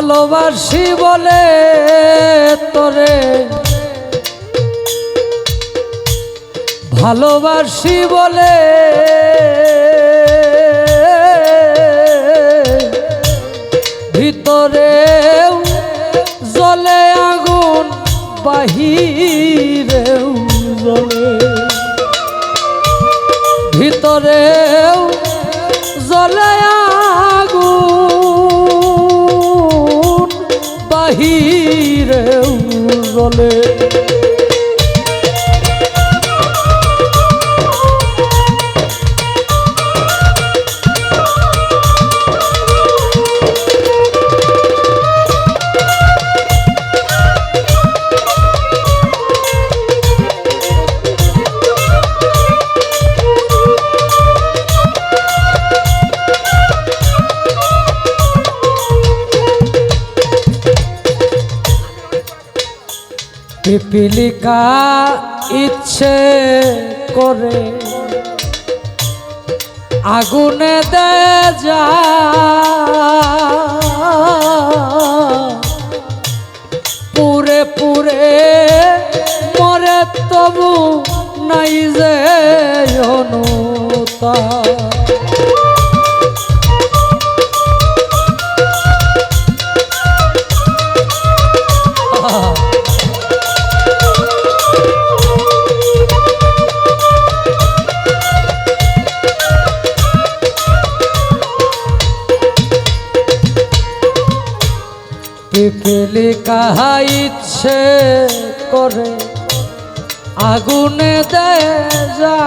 ভালোবাসি বলে তোরে। ভালোবাসি বলে ভিতরেও জলে আগুন বাহিরেও জলে। ভিতরেও জলে বাহিরেও জলে পিপিলিকা ইচ্ছে করে আগুনে দে যা। পুরে পুরে মরে তবু নাই যে অনুতা পিপিলি কাহা ইচ্ছে করে, আগুনে দে যা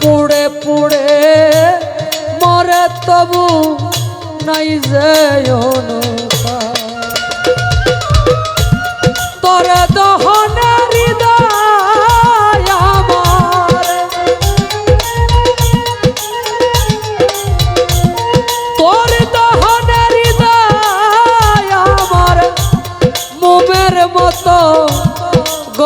পুড়ে পুড়ে, মরে তবু নাই যে তরে দহনে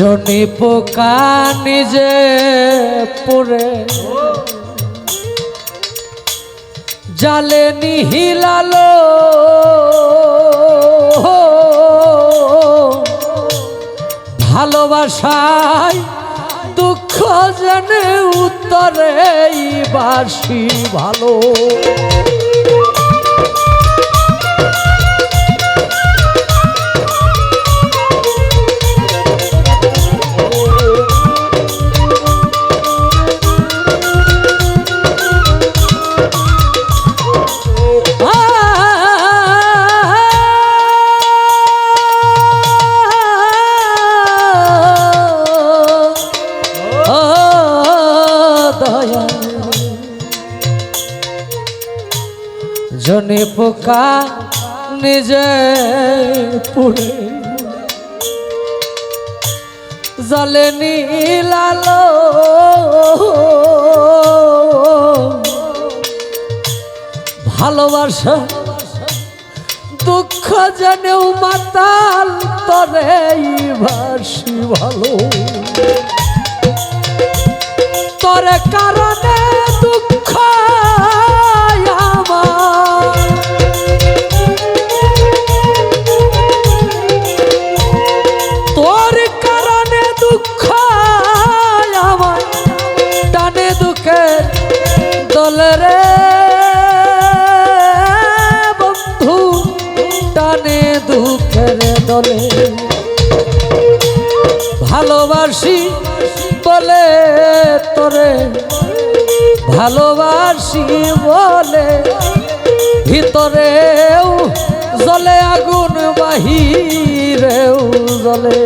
জনি পোকা নিজে পড়ে। জালে নিহিলালো ভালোবাসায় দুঃখ জেনে উত্তরে বাসি ভালো। জনে পোকা নিজে পুড়ে জলে নীলালো ভালোবাসা দুঃখ জেনেও মাতাল তরে ভাসি ভালো। তোর কারণে দুঃখ তোর কারণে দুঃখ আমার। টানে দুঃখের দলে বন্ধু, টানে দুঃখের দলে ভালোবাসি বলে তোরে ভালোবাসি বলে। ভিতরেও জলে আগুন বাহিরেও জলে।